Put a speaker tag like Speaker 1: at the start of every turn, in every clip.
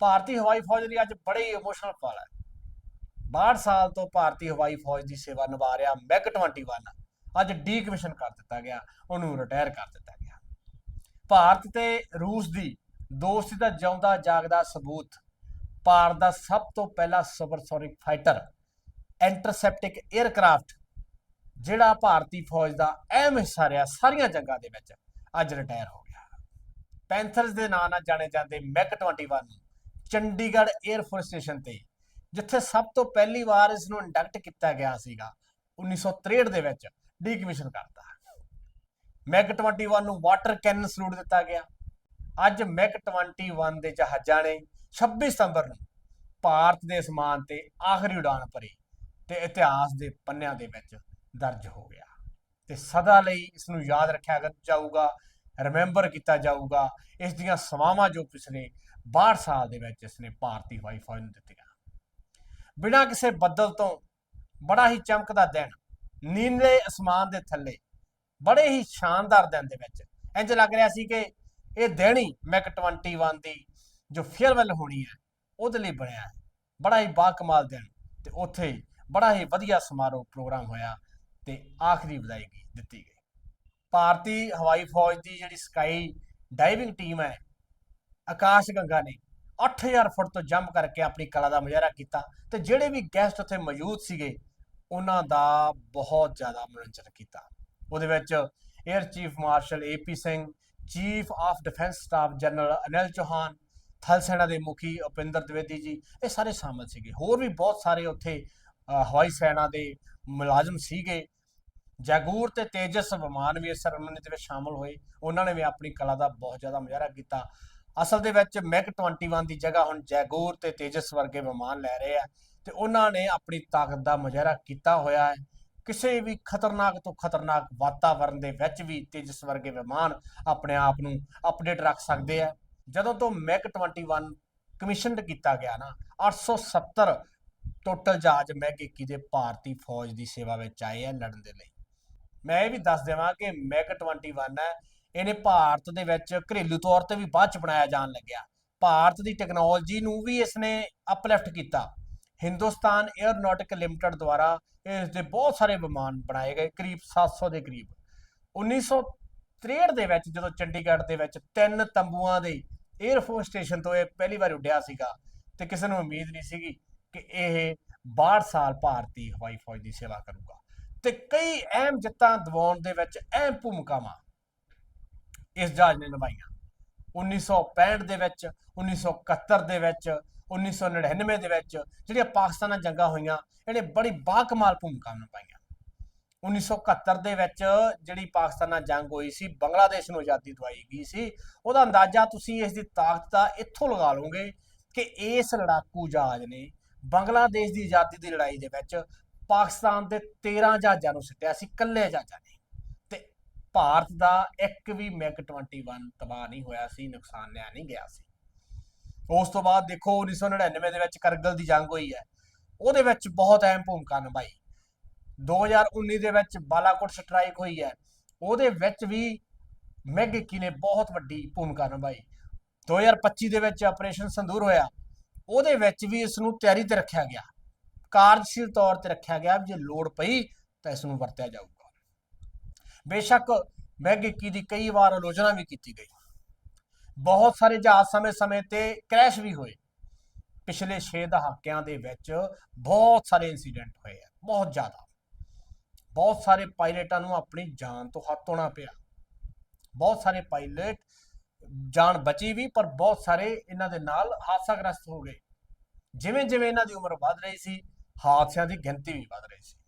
Speaker 1: ਭਾਰਤੀ ਹਵਾਈ ਫੌਜ ਲਈ ਅੱਜ ਬੜੇ ਇਮੋਸ਼ਨਲ ਪਲ ਹੈ। 62 ਸਾਲ ਤੋਂ ਭਾਰਤੀ ਹਵਾਈ ਫੌਜ ਦੀ ਸੇਵਾ ਨਿਭਾ ਰਿਹਾ ਮੈਗ 21 ਅੱਜ ਡੀਕਮਿਸ਼ਨ ਕਰ ਦਿੱਤਾ ਗਿਆ, ਉਹਨੂੰ ਰਿਟਾਇਰ ਕਰ ਦਿੱਤਾ ਗਿਆ। ਭਾਰਤ ਤੇ ਰੂਸ ਦੀ ਦੋਸਤੀ ਦਾ ਜਿਉਂਦਾ ਜਾਗਦਾ ਸਬੂਤ, ਭਾਰਤ ਦਾ ਸਭ ਤੋਂ ਪਹਿਲਾ ਸੁਪਰਸੋਨਿਕ ਫਾਈਟਰ ਇੰਟਰਸੈਪਟਿਕ 에ਅਰਕ੍ਰਾਫਟ ਜਿਹੜਾ ਭਾਰਤੀ ਫੌਜ ਦਾ ਅਹਿਮ ਹਿੱਸਾ ਰਿਹਾ ਸਾਰੀਆਂ ਜੰਗਾਂ ਦੇ ਵਿੱਚ, ਅੱਜ ਰਿਟਾਇਰ ਹੋ ਗਿਆ। ਪੈਂਥਰਸ ਦੇ ਨਾਂ ਨਾਲ ਜਾਣੇ ਜਾਂਦੇ MiG 21 Chandigarh air force station ਤੇ, ਜਿੱਥੇ ਸਭ ਤੋਂ ਪਹਿਲੀ ਵਾਰ ਇਸ ਨੂੰ ਇੰਡਕਟ ਕੀਤਾ ਗਿਆ ਸੀਗਾ 1963 ਦੇ ਵਿੱਚ ਡੀਕਮਿਸ਼ਨ ਕਰਤਾ। ਮੈਗ 21 ਨੂੰ ਵਾਟਰ ਕੈਨਨ ਸਲੂਟ ਦਿੱਤਾ ਗਿਆ। ਅੱਜ ਮੈਗ 21 ਦੇ ਜਹਾਜ਼ਾਂ ਨੇ 26 ਸਤੰਬਰ ਨੂੰ ਭਾਰਤ ਦੇ ਅਸਮਾਨ ਤੇ ਆਖਰੀ ਉਡਾਨ ਭਰੀ ਤੇ ਇਤਿਹਾਸ ਦੇ ਪੰਨਿਆਂ ਦੇ ਵਿੱਚ ਦਰਜ ਹੋ ਗਿਆ। ਤੇ ਸਦਾ ਲਈ ਇਸ ਨੂੰ ਯਾਦ ਰੱਖਿਆ ਜਾਊਗਾ। ਰਿਮੈਂਬਰ ਕੀਤਾ ਜਾਊਗਾ, ਇਸ ਦੀਆਂ ਸਵਾਵਾਂ ਜੋ ਪਿਛਲੇ 62 ਸਾਲ ਦੇ ਵਿੱਚ ਇਸ ਨੇ ਭਾਰਤੀ ਹਵਾਈ ਫੌਜ ਨੂੰ ਦਿੱਤੀਆਂ। ਬਿਨਾਂ ਕਿਸੇ ਬੱਦਲ ਤੋਂ ਬੜਾ ਹੀ ਚਮਕਦਾ ਦਿਨ, ਨੀਲੇ ਅਸਮਾਨ ਦੇ ਥੱਲੇ, ਬੜੇ ਹੀ ਸ਼ਾਨਦਾਰ ਦਿਨ ਦੇ ਵਿੱਚ। ਇੰਜ ਲੱਗ ਰਿਹਾ ਸੀ ਕਿ ਇਹ ਦਿਨ ਹੀ ਮੈਕ 21 ਦੀ ਜੋ ਫੇਅਰਵੈਲ ਹੋਣੀ ਹੈ, ਉਹਦੇ ਲਈ ਬਣਿਆ ਹੈ। ਬੜਾ ਹੀ ਬਾਕਮਾਲ ਦਿਨ ਤੇ ਉੱਥੇ ਬੜਾ ਹੀ ਵਧੀਆ ਸਮਾਰੋਹ ਪ੍ਰੋਗਰਾਮ ਹੋਇਆ ਤੇ ਆਖਰੀ ਵਿਦਾਇਗੀ ਦਿੱਤੀ ਗਈ। ਭਾਰਤੀ ਹਵਾਈ ਫੌਜ ਦੀ ਜਿਹੜੀ ਸਕਾਈ ਡਾਈਵਿੰਗ ਟੀਮ ਹੈ, ਆਕਾਸ਼ ਗੰਗਾ ਨੇ 8000 ਫੁੱਟ ਤੋਂ ਜੰਪ ਕਰਕੇ ਆਪਣੀ ਕਲਾ ਦਾ ਮੁਜ਼ਾਹਰਾ ਕੀਤਾ ਤੇ ਜਿਹੜੇ ਵੀ ਗੈਸਟ ਉੱਥੇ ਮੌਜੂਦ ਸੀਗੇ, ਉਹਨਾਂ ਦਾ ਬਹੁਤ ਜ਼ਿਆਦਾ ਮਨੋਰੰਜਨ ਕੀਤਾ। ਉਹਦੇ ਵਿੱਚ air chief marshal A P Singh chief of defence staff general Anil Chauhan ਥਲ ਸੈਨਾ ਦੇ ਮੁਖੀ ਉਪਿੰਦਰ ਦਵੇਦੀ ਜੀ, ਇਹ ਸਾਰੇ ਸ਼ਾਮਲ ਸੀਗੇ। ਹੋਰ ਵੀ ਬਹੁਤ ਸਾਰੇ ਉੱਥੇ ਹਵਾਈ ਸੈਨਾ ਦੇ ਮੁਲਾਜ਼ਮ ਸੀਗੇ। ਜੈਗੂਰ ਤੇ ਤੇਜਸ ਵਿਮਾਨ ਵੀ ਇਸ ਸਰਮਨੀ ਦੇ ਵਿੱਚ ਸ਼ਾਮਲ ਹੋਏ। ਉਹਨਾਂ ਨੇ ਵੀ ਆਪਣੀ ਕਲਾ ਦਾ ਬਹੁਤ ਜ਼ਿਆਦਾ ਮੁਜ਼ਾਹਰਾ ਕੀਤਾ। ਅਸਲ ਦੇ ਵਿੱਚ ਮੈਗ 21 ਦੀ ਜਗ੍ਹਾ ਹੁਣ ਜੈਗੂਰ ਤੇ ਤੇਜਸ ਵਰਗੇ ਵਿਮਾਨ ਲੈ ਰਹੇ ਆ ਤੇ ਉਹਨਾਂ ਨੇ ਆਪਣੀ ਤਾਕਤ ਦਾ ਮੁਜ਼ਾਹਰਾ ਕੀਤਾ ਹੋਇਆ ਹੈ। ਕਿਸੇ ਵੀ ਖਤਰਨਾਕ ਤੋਂ ਖਤਰਨਾਕ ਵਾਤਾਵਰਣ ਦੇ ਵਿੱਚ ਵੀ ਤੇਜਸ ਵਰਗੇ ਵਿਮਾਨ ਆਪਣੇ ਆਪ ਨੂੰ ਅਪਡੇਟ ਰੱਖ ਸਕਦੇ ਆ। ਜਦੋਂ ਤੋਂ ਮੈਗ 21 ਕਮਿਸ਼ਨਡ ਕੀਤਾ ਗਿਆ ਨਾ 870 ਟੋਟਲ ਜਹਾਜ਼ ਮੈਗ 21 ਦੇ ਭਾਰਤੀ ਫੌਜ ਦੀ ਸੇਵਾ ਵਿੱਚ ਆਏ ਆ ਲੜਨ ਦੇ ਲਈ। ਮੈਂ ਇਹ ਵੀ ਦੱਸ ਦੇਵਾਂ ਕਿ ਮੈਗ 21 ਹੈ, ਇਹਨੇ ਭਾਰਤ ਦੇ ਵਿੱਚ ਘਰੇਲੂ ਤੌਰ ਤੇ ਵੀ ਬਾਅਦ ਚ ਬਣਾਇਆ ਜਾਣ ਲੱਗਿਆ। ਭਾਰਤ ਦੀ ਟੈਕਨੋਲੋਜੀ ਨੂੰ ਵੀ ਇਸਨੇ ਅਪਲਿਫਟ ਕੀਤਾ। ਹਿੰਦੁਸਤਾਨ 에ਅਰਨੌਟਿਕ ਲਿਮਟਿਡ ਦੁਆਰਾ ਇਸ ਦੇ ਬਹੁਤ ਸਾਰੇ ਵਿਮਾਨ ਬਣਾਏ ਗਏ, ਕਰੀਬ 700 ਦੇ ਕਰੀਬ। 1963 ਦੇ ਵਿੱਚ ਜਦੋਂ ਚੰਡੀਗੜ੍ਹ ਦੇ ਵਿੱਚ ਤਿੰਨ ਤੰਬੂਆਂ ਦੇ 에ਅਰਫੋਰਸ ਸਟੇਸ਼ਨ ਤੋਂ ਇਹ ਪਹਿਲੀ ਵਾਰ ਉੱਡਿਆ ਸੀਗਾ ਤੇ ਕਿਸੇ ਨੂੰ ਉਮੀਦ ਨਹੀਂ ਸੀਗੀ ਕਿ ਇਹ 62 ਸਾਲ ਭਾਰਤੀ ਹਵਾਈ ਫੌਜ ਦੀ ਸੇਵਾ ਕਰੂਗਾ। ਤੇ ਕਈ ਅਹਿਮ ਜਿੱਤਾਂ ਦਿਵਾਉਣ ਦੇ ਵਿੱਚ ਅਹਿਮ ਭੂਮਿਕਾਵਾਂ ਇਸ ਜਹਾਜ਼ ਨੇ ਨਿਭਾਈਆਂ। 1965 ਦੇ ਵਿੱਚ 1971 ਦੇ ਵਿੱਚ 1999 ਦੇ ਵਿੱਚ ਜਿਹੜੀਆਂ ਪਾਕਿਸਤਾਨ ਨਾਲ ਜੰਗਾਂ ਹੋਈਆਂ, ਇਹਨੇ ਬੜੀ ਬਾਕਮਾਲ ਭੂਮਿਕਾ ਨਿਭਾਈਆਂ। 1971 ਦੇ ਵਿੱਚ ਜਿਹੜੀ ਪਾਕਿਸਤਾਨ ਨਾਲ ਜੰਗ ਹੋਈ ਸੀ, ਬੰਗਲਾਦੇਸ਼ ਨੂੰ ਆਜ਼ਾਦੀ ਦਵਾਈ ਗਈ ਸੀ, ਉਹਦਾ ਅੰਦਾਜ਼ਾ ਤੁਸੀਂ ਇਸ ਦੀ ਤਾਕਤ ਦਾ ਇੱਥੋਂ ਲਗਾ ਲਓਗੇ ਕਿ ਇਸ ਲੜਾਕੂ ਜਹਾਜ਼ ਨੇ ਬੰਗਲਾਦੇਸ਼ ਦੀ ਆਜ਼ਾਦੀ ਦੀ ਲੜਾਈ ਦੇ ਵਿੱਚ ਪਾਕਿਸਤਾਨ ਦੇ 13 ਜਹਾਜ਼ਾਂ ਨੂੰ ਸਿੱਟਿਆ ਸੀ, ਇਕੱਲੇ ਜਹਾਜ਼ਾਂ ਨੇ। ਤੇ ਭਾਰਤ ਦਾ ਇੱਕ ਵੀ ਮੈਗ 21 ਤਬਾਹ ਨਹੀਂ ਹੋਇਆ ਸੀ, ਨੁਕਸਾਨ ਲਿਆ ਨਹੀਂ ਗਿਆ ਸੀ। ਉਸ ਤੋਂ ਬਾਅਦ ਦੇਖੋ 1999 ਦੇ ਵਿੱਚ ਕਰਗਲ ਦੀ ਜੰਗ ਹੋਈ ਹੈ। ਉਹਦੇ ਵਿੱਚ ਬਹੁਤ ਅਹਿਮ ਭੂਮਿਕਾ ਨਿਭਾਈ। 2019 ਦੇ ਵਿੱਚ ਬਾਲਾਕੋਟ ਸਟ੍ਰਾਈਕ ਹੋਈ ਹੈ। ਉਹਦੇ ਵਿੱਚ ਵੀ ਮੈਗ 21 ਨੇ ਬਹੁਤ ਵੱਡੀ ਭੂਮਿਕਾ ਨਿਭਾਈ। 2025 ਦੇ ਵਿੱਚ ਆਪਰੇਸ਼ਨ ਸੰਦੂਰ ਹੋਇਆ। ਉਹਦੇ ਵਿੱਚ ਵੀ ਇਸ ਨੂੰ ਤਿਆਰੀ ਤੇ ਰੱਖਿਆ ਗਿਆ। ਕਾਰਜਸ਼ੀਲ ਤੌਰ ਤੇ ਰੱਖਿਆ ਗਿਆ ਜੇ ਲੋੜ ਪਈ ਤਾਂ ਇਸ ਨੂੰ ਵਰਤਿਆ ਜਾਊਗਾ। ਬੇਸ਼ੱਕ ਮੈਗ 21 ਦੀ ਕਈ ਵਾਰ ਆਲੋਚਨਾ ਵੀ ਕੀਤੀ ਗਈ। ਬਹੁਤ ਸਾਰੇ ਜਹਾਜ਼ ਸਮੇਂ-ਸਮੇਂ ਤੇ ਕ੍ਰੈਸ਼ ਵੀ ਹੋਏ। ਪਿਛਲੇ 6 ਦਹਾਕਿਆਂ ਦੇ ਵਿੱਚ ਬਹੁਤ ਸਾਰੇ ਇਨਸੀਡੈਂਟ ਹੋਏ ਆ, ਬਹੁਤ ਜ਼ਿਆਦਾ। ਬਹੁਤ ਸਾਰੇ ਪਾਇਲਟਾਂ ਨੂੰ ਆਪਣੀ ਜਾਨ ਤੋਂ ਹੱਥ ਧੋਣਾ ਪਿਆ। ਬਹੁਤ ਸਾਰੇ ਪਾਇਲਟ ਜਾਨ ਬਚੀ ਵੀ, ਪਰ ਬਹੁਤ ਸਾਰੇ ਇਹਨਾਂ ਦੇ ਨਾਲ ਹਾਦਸਾਗ੍ਰਸਤ ਹੋ ਗਏ। ਜਿਵੇਂ ਜਿਵੇਂ ਇਹਨਾਂ ਦੀ ਉਮਰ ਵੱਧ ਰਹੀ ਸੀ ਹਾਦਸਿਆਂ ਦੀ ਗਿਣਤੀ ਵੀ ਵੱਧ ਰਹੀ ਸੀ।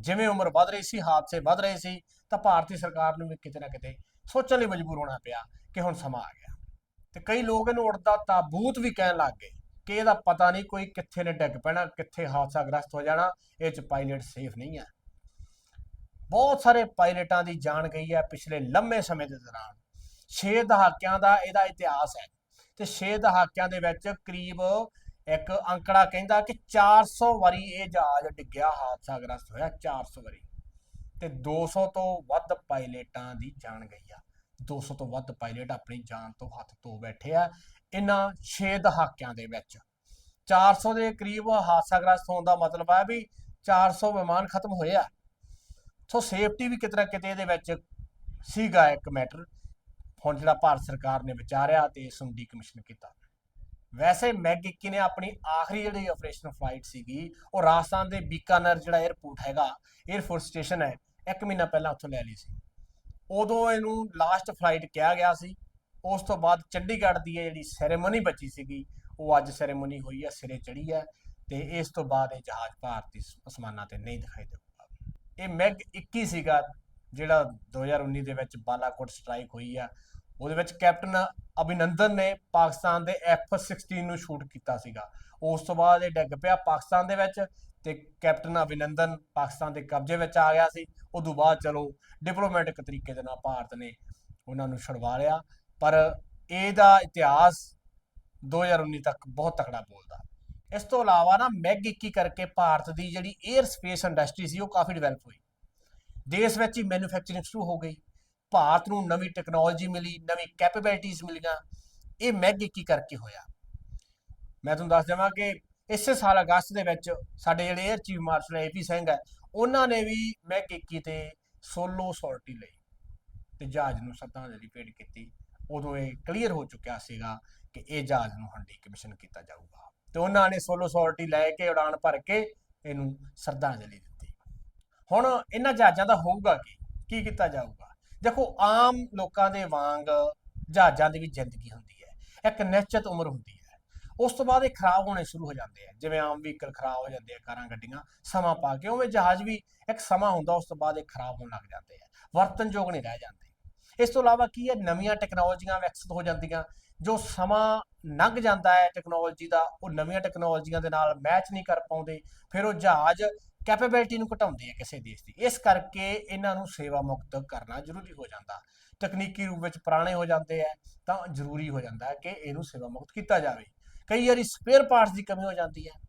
Speaker 1: ਜਿਵੇਂ ਉਮਰ ਵੱਧ ਰਹੀ ਸੀ, ਹਾਦਸੇ ਵੱਧ ਰਹੇ ਸੀ, ਤਾਂ ਭਾਰਤੀ ਸਰਕਾਰ ਨੂੰ ਵੀ ਕਿਤੇ ਨਾ ਕਿਤੇ ਸੋਚਣ ਲਈ ਮਜਬੂਰ ਹੋਣਾ ਪਿਆ ਕਿ ਹੁਣ ਸਮਾਂ ਆ ਗਿਆ। ਤੇ ਕਈ ਲੋਕ ਇਹਨੂੰ ਉੜਦਾ ਤਾਬੂਤ ਵੀ ਕਹਿਣ ਲੱਗ ਗਏ ਕਿ ਇਹਦਾ ਪਤਾ ਨਹੀਂ ਕੋਈ ਕਿੱਥੇ ਨੇ ਡਿੱਗ ਪੈਣਾ, ਕਿੱਥੇ ਹਾਦਸਾਗ੍ਰਸਤ ਹੋ ਜਾਣਾ, ਇਹ ਚ ਪਾਇਲਟ ਸੇਫ ਨਹੀਂ ਹੈ ਬਹੁਤ ਸਾਰੇ ਪਾਇਲਟਾਂ ਦੀ ਜਾਨ ਗਈ ਹੈ ਪਿਛਲੇ ਲੰਮੇ ਸਮੇਂ ਦੇ ਦੌਰਾਨ। 6 ਦਹਾਕਿਆਂ ਦਾ ਇਹਦਾ ਇਤਿਹਾਸ ਹੈ ਤੇ 6 ਦਹਾਕਿਆਂ ਦੇ ਵਿੱਚ ਕਰੀਬ ਇੱਕ ਅੰਕੜਾ ਕਹਿੰਦਾ ਕਿ 400 ਵਾਰੀ ਇਹ ਜਹਾਜ਼ ਡਿੱਗਿਆ ਹਾਦਸਾਗ੍ਰਸਤ ਹੋਇਆ 400 ਵਾਰੀ। ਤੇ 200 ਤੋਂ ਵੱਧ ਪਾਇਲਟਾਂ ਦੀ ਜਾਨ ਗਈ ਆ। 200 ਤੋਂ ਵੱਧ ਪਾਇਲਟ ਆਪਣੀ ਜਾਨ ਤੋਂ ਹੱਥ ਧੋ ਬੈਠੇ ਆ ਇਹਨਾਂ 6 ਦਹਾਕਿਆਂ ਦੇ ਵਿੱਚ। 400 ਦੇ ਕਰੀਬ ਹਾਦਸਾਗ੍ਰਸਤ ਹੋਣ ਦਾ ਮਤਲਬ ਹੈ ਵੀ 400 ਵਿਮਾਨ ਖਤਮ ਹੋਏ ਆ। ਸੋ ਸੇਫਟੀ ਵੀ ਕਿਤੇ ਨਾ ਕਿਤੇ ਇਹਦੇ ਵਿੱਚ ਸੀਗਾ ਇੱਕ ਮੈਟਰ। ਹੁਣ ਜਿਹੜਾ ਭਾਰਤ ਸਰਕਾਰ ਨੇ ਵਿਚਾਰਿਆ ਤੇ ਇਸ ਨੂੰ ਡੀਕਮਿਸ਼ਨ ਕੀਤਾ। ਵੈਸੇ ਮੈਗ 21 ਨੇ ਆਪਣੀ ਆਖਰੀ ਜਿਹੜੀ ਆਪਰੇਸ਼ਨ ਫਲਾਈਟ ਸੀਗੀ, ਉਹ ਰਾਜਸਥਾਨ ਦੇ ਬੀਕਾਨਰ ਜਿਹੜਾ 에ਅਰਪੋਰਟ ਹੈਗਾ 에ਅਰਫੋਰਸ ਸਟੇਸ਼ਨ ਹੈ, ਇੱਕ ਮਹੀਨਾ ਪਹਿਲਾਂ ਉੱਥੋਂ ਲੈ ਲਈ ਸੀ। ਉਦੋਂ ਇਹਨੂੰ ਲਾਸਟ ਫਲਾਈਟ ਕਿਹਾ ਗਿਆ ਸੀ। ਉਸ ਤੋਂ ਬਾਅਦ ਚੰਡੀਗੜ੍ਹ ਦੀ ਇਹ ਜਿਹੜੀ ਸੈਰੇਮਨੀ ਬਚੀ ਸੀਗੀ, ਉਹ ਅੱਜ ਸੈਰੇਮਨੀ ਹੋਈ ਹੈ, ਸਿਰੇ ਚੜੀ ਹੈ ਤੇ ਇਸ ਤੋਂ ਬਾਅਦ ਇਹ ਜਹਾਜ਼ ਭਾਰਤੀ ਅਸਮਾਨਾਂ ਤੇ ਨਹੀਂ ਦਿਖਾਈ ਦੇਊਗਾ। ਇਹ ਮੈਗ 21 ਸੀਗਾ, ਜਿਹੜਾ 2019 ਦੇ ਵਿੱਚ ਬਾਲਾਕੋਟ ਸਟ੍ਰਾਈਕ ਹੋਈ ਆ। ਉਹਦੇ ਵਿੱਚ ਕੈਪਟਨ ਅਭਿਨੰਦਨ ਨੇ ਪਾਕਿਸਤਾਨ ਦੇ F16 ਨੂੰ ਸ਼ੂਟ ਕੀਤਾ ਸੀਗਾ। ਉਸ ਤੋਂ ਬਾਅਦ ਇਹ ਡਿੱਗ ਪਿਆ ਪਾਕਿਸਤਾਨ ਦੇ ਵਿੱਚ ਤੇ ਕੈਪਟਨ ਅਭਿਨੰਦਨ ਪਾਕਿਸਤਾਨ ਦੇ ਕਬਜ਼ੇ ਵਿੱਚ ਆ ਗਿਆ ਸੀ। ਉਦੋਂ ਬਾਅਦ ਚਲੋ ਡਿਪਲੋਮੈਟਿਕ ਤਰੀਕੇ ਦੇ ਨਾਲ ਭਾਰਤ ਨੇ ਉਹਨਾਂ ਨੂੰ ਛੁਡਵਾ ਲਿਆ। ਪਰ ਇਹਦਾ ਇਤਿਹਾਸ 2019 ਤੱਕ ਬਹੁਤ ਤਕੜਾ ਬੋਲਦਾ। ਇਸ ਤੋਂ ਇਲਾਵਾ ਨਾ ਮੈਗ 21 ਕਰਕੇ ਭਾਰਤ ਦੀ ਜਿਹੜੀ 에ਅਰ ਸਪੇਸ ਇੰਡਸਟਰੀ ਸੀ ਉਹ ਕਾਫੀ ਡਿਵੈਲਪ ਹੋਈ। ਦੇਸ਼ ਵਿੱਚ ਹੀ ਮੈਨੂਫੈਕਚਰਿੰਗ ਸ਼ੁਰੂ ਹੋ ਗਈ। ਭਾਰਤ ਨੂੰ ਨਵੀਂ ਟੈਕਨੋਲੋਜੀ ਮਿਲੀ, ਨਵੀਂ ਕੈਪੇਬਿਲਿਟੀਆਂ ਮਿਲੀਆਂ, ਇਹ ਮੈਗ 21 ਕਰਕੇ ਹੋਇਆ? ਮੈਂ ਤੁਹਾਨੂੰ ਦੱਸ ਦੇਵਾਂ ਕਿ ਇਸੇ ਸਾਲ ਅਗਸਤ ਦੇ ਵਿੱਚ ਸਾਡੇ ਜਿਹੜੇ air chief marshal A P Singh ਹੈ, ਉਹਨਾਂ ਨੇ ਵੀ ਮੈਗ 21 ਤੇ ਸੋਲੋ ਸੌਰਟੀ ਲਈ ਤੇ ਜਹਾਜ਼ ਨੂੰ ਸ਼ਰਧਾਂਜਲੀ ਭੇਟ ਕੀਤੀ। ਉਦੋਂ ਇਹ ਕਲੀਅਰ ਹੋ ਚੁੱਕਿਆ ਸੀਗਾ ਕਿ ਇਹ ਜਹਾਜ਼ ਨੂੰ ਹੰਡੀ ਕਮਿਸ਼ਨ ਕੀਤਾ ਜਾਊਗਾ। ਤੇ ਉਹਨਾਂ ਨੇ ਸੋਲੋ ਸੌਰਟੀ ਲੈ ਕੇ ਉਡਾਨ ਭਰ ਕੇ ਇਹਨੂੰ ਸ਼ਰਧਾਂਜਲੀ ਦਿੱਤੀ। ਹੁਣ ਇਹਨਾਂ ਜਹਾਜ਼ਾਂ ਦਾ ਹੋਊਗਾ ਕੀ? ਕੀ ਕੀਤਾ ਜਾਊਗਾ? ਦੇਖੋ, ਆਮ ਲੋਕਾਂ ਦੇ ਵਾਂਗ ਜਹਾਜ਼ਾਂ ਦੀ ਵੀ ਜ਼ਿੰਦਗੀ ਹੁੰਦੀ ਹੈ। ਇੱਕ ਨਿਸ਼ਚਿਤ ਉਮਰ ਹੁੰਦੀ ਹੈ। ਉਸ ਤੋਂ ਬਾਅਦ ਇਹ ਖਰਾਬ ਹੋਣੇ ਸ਼ੁਰੂ ਹੋ ਜਾਂਦੇ ਆ। ਜਿਵੇਂ ਆਮ ਵਹੀਕਲ ਖਰਾਬ ਹੋ ਜਾਂਦੇ ਆ, ਕਾਰਾਂ, ਗੱਡੀਆਂ, ਸਮਾਂ ਪਾ ਕੇ ਉਵੇਂ ਜਹਾਜ਼ ਵੀ ਇੱਕ ਸਮਾਂ ਹੁੰਦਾ, ਉਸ ਤੋਂ ਬਾਅਦ ਇਹ ਖਰਾਬ ਹੋਣ ਲੱਗ ਜਾਂਦੇ ਆ। ਵਰਤਨਯੋਗ ਨਹੀਂ ਰਹਿ ਜਾਂਦੇ। ਇਸ ਤੋਂ ਇਲਾਵਾ ਕੀ ਹੈ? ਨਵੀਆਂ ਟੈਕਨੋਲੋਜੀਆਂ ਵਿਕਸਿਤ ਹੋ ਜਾਂਦੀਆਂ। ਜੋ ਸਮਾਂ ਲੰਘ ਜਾਂਦਾ ਹੈ ਟੈਕਨੋਲੋਜੀ ਦਾ, ਉਹ ਨਵੀਆਂ ਟੈਕਨੋਲੋਜੀਆਂ ਦੇ ਨਾਲ ਮੈਚ ਨਹੀਂ ਕਰ ਪਾਉਂਦੇ। ਫਿਰ ਉਹ ਜਹਾਜ਼ ਕੈਪੇਬਿਲਿਟੀ ਨੂੰ ਘਟਾਉਂਦੇ ਆ ਕਿਸੇ ਦੇਸ਼ ਦੀ। ਇਸ ਕਰਕੇ ਇਹਨਾਂ ਨੂੰ ਸੇਵਾ ਮੁਕਤ ਕਰਨਾ ਜ਼ਰੂਰੀ ਹੋ ਜਾਂਦਾ। ਤਕਨੀਕੀ ਰੂਪ ਵਿੱਚ ਪੁਰਾਣੇ ਹੋ ਜਾਂਦੇ ਆ, ਤਾਂ ਜ਼ਰੂਰੀ ਹੋ ਜਾਂਦਾ ਕਿ ਇਹਨੂੰ ਸੇਵਾ ਮੁਕਤ ਕੀਤਾ ਜਾਵੇ। ਕਈ ਵਾਰੀ ਸਪੇਅਰ ਪਾਰਟਸ ਦੀ ਕਮੀ ਹੋ ਜਾਂਦੀ ਹੈ।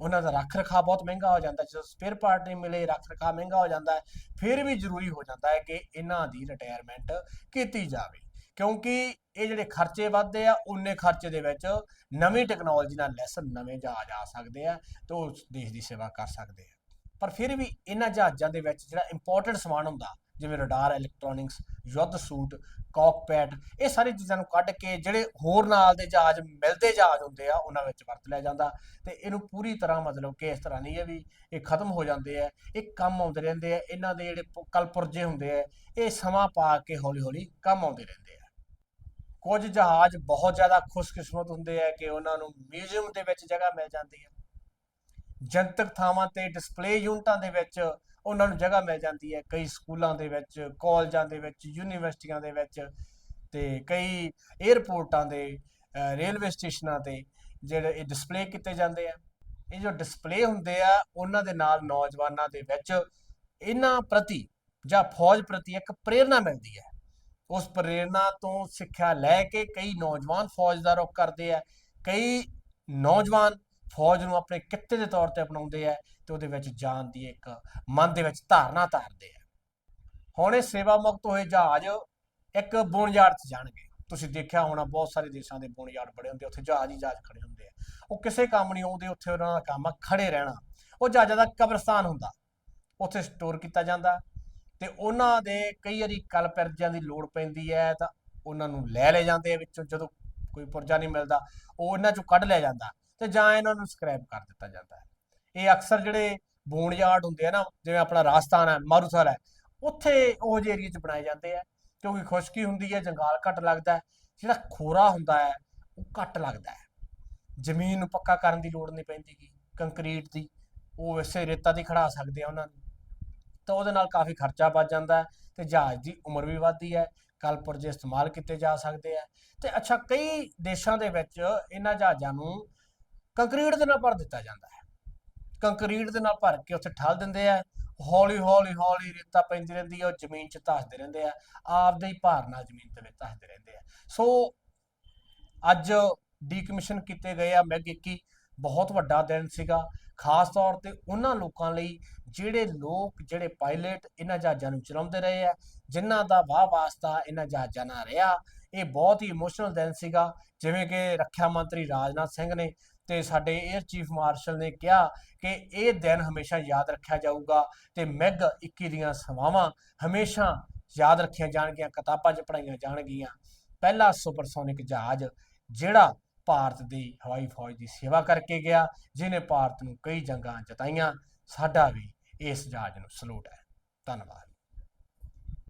Speaker 1: ਉਹਨਾਂ ਦਾ ਰੱਖ ਰਖਾਅ ਬਹੁਤ ਮਹਿੰਗਾ ਹੋ ਜਾਂਦਾ। ਜਦੋਂ ਸਪੇਅਰ ਪਾਰਟ ਨਹੀਂ ਮਿਲੇ ਰੱਖ ਰਖਾਅ ਮਹਿੰਗਾ ਹੋ ਜਾਂਦਾ। ਹੈ ਫਿਰ ਵੀ ਜ਼ਰੂਰੀ ਹੋ ਜਾਂਦਾ ਹੈ ਕਿ ਇਹਨਾਂ ਦੀ ਰਿਟਾਇਰਮੈਂਟ ਕੀਤੀ ਜਾਵੇ। ਕਿਉਂਕਿ ਇਹ ਜਿਹੜੇ ਖਰਚੇ ਵੱਧਦੇ ਆ ਉਹਨੇ ਖਰਚੇ ਦੇ ਵਿੱਚ ਨਵੀਂ ਟੈਕਨੋਲੋਜੀ ਨਾਲ ਲੈਸਨ ਨਵੇਂ ਜਾ ਆ ਸਕਦੇ ਆ ਤੇ ਉਹ ਦੇਸ਼ ਦੀ ਸੇਵਾ ਕਰ ਸਕਦੇ ਆ। ਪਰ ਫਿਰ ਵੀ ਇਹਨਾਂ ਜਹਾਜ਼ਾਂ ਦੇ ਵਿੱਚ ਜਿਹੜਾ ਇੰਪੋਰਟੈਂਟ ਸਮਾਨ ਹੁੰਦਾ, ਜਿਵੇਂ ਰਡਾਰ ਇਲੈਕਟ੍ਰੋਨਿਕਸ ਯੁੱਧ ਸੂਟ ਕਾਕਪੈਟ ਇਹ ਸਾਰੀ ਚੀਜ਼ਾਂ ਨੂੰ ਕੱਢ ਕੇ ਜਿਹੜੇ ਹੋਰ ਨਾਲ ਦੇ ਜਹਾਜ਼, ਮਿਲਦੇ ਜਹਾਜ਼ ਹੁੰਦੇ ਆ, ਉਹਨਾਂ ਵਿੱਚ ਵਰਤ ਲਿਆ ਜਾਂਦਾ ਤੇ ਇਹਨੂੰ ਪੂਰੀ ਤਰ੍ਹਾਂ ਮਤਲਬ ਕਿ ਇਸ ਤਰ੍ਹਾਂ ਨਹੀਂ ਹੈ ਵੀ ਇਹ ਖਤਮ ਹੋ ਜਾਂਦੇ ਆ, ਇਹ ਕੰਮ ਆਉਂਦੇ ਰਹਿੰਦੇ ਆ, ਇਹਨਾਂ ਦੇ ਜਿਹੜੇ ਪ- ਕਲਪੁਰਜੇ ਹੁੰਦੇ ਆ, ਇਹ ਸਮਾਂ ਪਾ ਕੇ ਹੌਲੀ ਹੌਲੀ ਕੰਮ ਆਉਂਦੇ ਰਹਿੰਦੇ ਆ। ਕੁਝ ਜਹਾਜ਼ ਬਹੁਤ ਜ਼ਿਆਦਾ ਖੁਸ਼ਕਿਸਮਤ ਹੁੰਦੇ ਆ ਕਿ ਉਹਨਾਂ ਨੂੰ ਮਿਊਜ਼ੀਅਮ ਦੇ ਵਿੱਚ ਜਗ੍ਹਾ ਮਿਲ ਜਾਂਦੀ ਹੈ ਜਨਤਕ ਥਾਵਾਂ ਤੇ ਡਿਸਪਲੇ ਯੂਨਿਟਾਂ ਦੇ ਵਿੱਚ ਉਹਨਾਂ ਨੂੰ ਜਗ੍ਹਾ ਮਿਲ ਜਾਂਦੀ ਹੈ। ਕਈ ਸਕੂਲਾਂ ਦੇ ਵਿੱਚ, ਕਾਲਜਾਂ ਦੇ ਵਿੱਚ, ਯੂਨੀਵਰਸਿਟੀਆਂ ਦੇ ਵਿੱਚ ਤੇ ਕਈ 에ਅਰਪੋਰਟਾਂ ਦੇ ਰੇਲਵੇ ਸਟੇਸ਼ਨਾਂ ਤੇ ਜਿਹੜੇ ਇਹ ਡਿਸਪਲੇ ਕੀਤੇ ਜਾਂਦੇ ਆ। ਇਹ ਜੋ ਡਿਸਪਲੇ ਹੁੰਦੇ ਆ, ਉਹਨਾਂ ਦੇ ਨਾਲ ਨੌਜਵਾਨਾਂ ਦੇ ਵਿੱਚ ਇਹਨਾਂ ਪ੍ਰਤੀ ਜਾਂ ਫੌਜ ਪ੍ਰਤੀ ਇੱਕ ਪ੍ਰੇਰਣਾ ਮਿਲਦੀ ਹੈ। ਉਸ ਪ੍ਰੇਰਣਾ ਤੋਂ ਸਿੱਖਿਆ ਲੈ ਕੇ ਕਈ ਨੌਜਵਾਨ ਫੌਜ ਦਾ ਰੁਖ ਕਰਦੇ ਆ। ਕਈ ਨੌਜਵਾਨ ਫੌਜ ਨੂੰ ਆਪਣੇ ਕਿੱਤੇ ਦੇ ਤੌਰ ਤੇ ਅਪਣਾਉਂਦੇ ਆ ਤੇ ਉਹਦੇ ਵਿੱਚ ਜਾਣ ਦੀ ਇੱਕ ਮਨ ਦੇ ਵਿੱਚ ਧਾਰਨਾ ਧਾਰਦੇ ਆ। ਹੁਣ ਇਹ ਸੇਵਾ ਮੁਕਤ ਹੋਏ ਜਹਾਜ਼ ਇੱਕ ਬੁਣਯਾਰਡ 'ਚ ਜਾਣਗੇ। ਤੁਸੀਂ ਦੇਖਿਆ ਹੋਣਾ ਬਹੁਤ ਸਾਰੇ ਦੇਸ਼ਾਂ ਦੇ ਬੁਣਯਾਰਡ ਬੜੇ ਹੁੰਦੇ ਉੱਥੇ ਜਹਾਜ਼ ਹੀ ਜਹਾਜ਼ ਖੜੇ ਹੁੰਦੇ ਆ। ਉਹ ਕਿਸੇ ਕੰਮ ਨਹੀਂ ਆਉਂਦੇ, ਉੱਥੇ ਉਹਨਾਂ ਦਾ ਕੰਮ ਆ ਖੜੇ ਰਹਿਣਾ। ਉਹ ਜਹਾਜ਼ਾਂ ਦਾ ਕਬਰਸਤਾਨ ਹੁੰਦਾ। ਉੱਥੇ ਸਟੋਰ ਕੀਤਾ ਜਾਂਦਾ ਤੇ ਉਹਨਾਂ ਦੇ ਕਈ ਵਾਰੀ ਕਲ ਪਿਰਜਿਆਂ ਦੀ ਲੋੜ ਪੈਂਦੀ ਹੈ ਤਾਂ ਉਹਨਾਂ ਨੂੰ ਲੈ ਲੈ ਜਾਂਦੇ ਆ ਵਿੱਚੋਂ। ਜਦੋਂ ਕੋਈ ਪੁਰਜਾ ਨਹੀਂ ਮਿਲਦਾ, ਉਹ ਉਹਨਾਂ ਚੋਂ ਕੱਢ ਲਿਆ ਜਾਂਦਾ। ਤੇ ਜਾਂ ਇਹਨਾਂ ਨੂੰ ਸਕ੍ਰੈਪ ਕਰ ਦਿੱਤਾ ਜਾਂਦਾ ਹੈ। ਇਹ ਅਕਸਰ ਜਿਹੜੇ ਬੋਨ ਯਾਰਡ ਹੁੰਦੇ ਆ ਨਾ, ਜਿਵੇਂ ਆਪਣਾ ਰਾਜਸਥਾਨ ਹੈ ਮਾਰੂਸਰ ਹੈ, ਉੱਥੇ ਉਹ ਜਿਹੇ ਏਰੀਆ 'ਚ ਬਣਾਏ ਜਾਂਦੇ ਆ, ਕਿਉਂਕਿ ਖੁਸ਼ਕੀ ਹੁੰਦੀ ਹੈ, ਜੰਗਾਲ ਘੱਟ ਲੱਗਦਾ ਜਿਹੜਾ ਖੋਰਾ ਹੁੰਦਾ ਹੈ, ਉਹ ਘੱਟ ਲੱਗਦਾ ਹੈ। ਜ਼ਮੀਨ ਨੂੰ ਪੱਕਾ ਕਰਨ ਦੀ ਲੋੜ ਨਹੀਂ ਪੈਂਦੀ ਪੈਂਦੀਗੀ ਕੰਕਰੀਟ ਦੀ, ਉਹ ਇਸੇ ਰੇਤਾ ਦੀ ਖੜਾ ਸਕਦੇ ਆ ਉਹਨਾਂ ਨੂੰ। ਤਾਂ ਉਹਦੇ ਨਾਲ ਕਾਫੀ ਖਰਚਾ ਬਚ ਜਾਂਦਾ ਹੈ ਤੇ ਜਹਾਜ਼ ਦੀ ਉਮਰ ਵੀ ਵੱਧਦੀ ਹੈ ਕਲ ਪੁਰਜੇ ਇਸਤੇਮਾਲ ਕੀਤੇ ਜਾ ਸਕਦੇ ਆ। ਤੇ ਅੱਛਾ, ਕਈ ਦੇਸ਼ਾਂ ਦੇ ਵਿੱਚ ਇਹਨਾਂ ਜਹਾਜ਼ਾਂ ਨੂੰ ਕੰਕਰੀਟ ਦੇ ਨਾਲ ਭਰ ਦਿੱਤਾ ਜਾਂਦਾ ਹੈ। ਕੰਕਰੀਟ ਦੇ ਨਾਲ ਭਰ ਕੇ ਉੱਥੇ ਠਾਲ ਦਿੰਦੇ ਆ। ਹੌਲੀ ਹੌਲੀ ਹੌਲੀ ਰੇਤਾ ਪੈਂਦੀ ਰਹਿੰਦੀ ਹੈ ਉਹ ਜ਼ਮੀਨ 'ਚ ਧੱਸਦੇ ਰਹਿੰਦੇ ਆ। ਆਪਦੇ ਹੀ ਭਾਰ ਨਾਲ ਜ਼ਮੀਨ ਦੇ ਵਿੱਚ ਧੱਸਦੇ ਰਹਿੰਦੇ ਆ। ਸੋ ਅੱਜ ਡੀਕਮਿਸ਼ਨ ਕੀਤੇ ਗਏ ਆ ਮੈਗ 21 ਬਹੁਤ ਵੱਡਾ ਦਿਨ ਸੀਗਾ। ਖਾਸ ਤੌਰ ਤੇ ਉਹਨਾਂ ਲੋਕਾਂ ਲਈ ਜਿਹੜੇ ਲੋਕ, ਜਿਹੜੇ ਪਾਇਲਟ ਇਹਨਾਂ ਜਹਾਜ਼ਾਂ ਨੂੰ ਚਲਾਉਂਦੇ ਰਹੇ ਆ, ਜਿਨ੍ਹਾਂ ਦਾ ਵਾਹ ਵਾਸਤਾ ਇਹਨਾਂ ਜਹਾਜ਼ਾਂ ਨਾਲ ਰਿਹਾ, ਇਹ ਬਹੁਤ ਹੀ ਇਮੋਸ਼ਨਲ ਦਿਨ ਸੀਗਾ। ਜਿਵੇਂ ਕਿ ਰੱਖਿਆ ਮੰਤਰੀ ਰਾਜਨਾਥ ਸਿੰਘ ਨੇ ਤੇ ਸਾਡੇ 에ਅਰ ਚੀਫ ਮਾਰਸ਼ਲ ਨੇ ਕਿਹਾ ਕਿ ਇਹ ਦਿਨ ਹਮੇਸ਼ਾ ਯਾਦ ਰੱਖਿਆ ਜਾਊਗਾ ਤੇ ਮੈਗ 21 ਦੀਆਂ ਸੇਵਾਵਾਂ ਹਮੇਸ਼ਾ ਯਾਦ ਰੱਖੀਆਂ ਜਾਣਗੀਆਂ, ਕਿਤਾਬਾਂ 'ਚ ਪੜ੍ਹਾਈਆਂ ਜਾਣਗੀਆਂ। ਪਹਿਲਾ ਸੁਪਰਸੋਨਿਕ ਜਹਾਜ਼ ਜਿਹੜਾ ਭਾਰਤ ਦੀ ਹਵਾਈ ਫੌਜ ਦੀ ਸੇਵਾ ਕਰਕੇ ਗਿਆ ਜਿਨੇ ਭਾਰਤ ਨੂੰ ਕਈ ਜੰਗਾਂ ਜਿਤਾਈਆਂ, ਸਾਡਾ ਵੀ ਇਸ ਜਹਾਜ਼ ਨੂੰ ਸਲੂਟ ਹੈ। ਧੰਨਵਾਦ।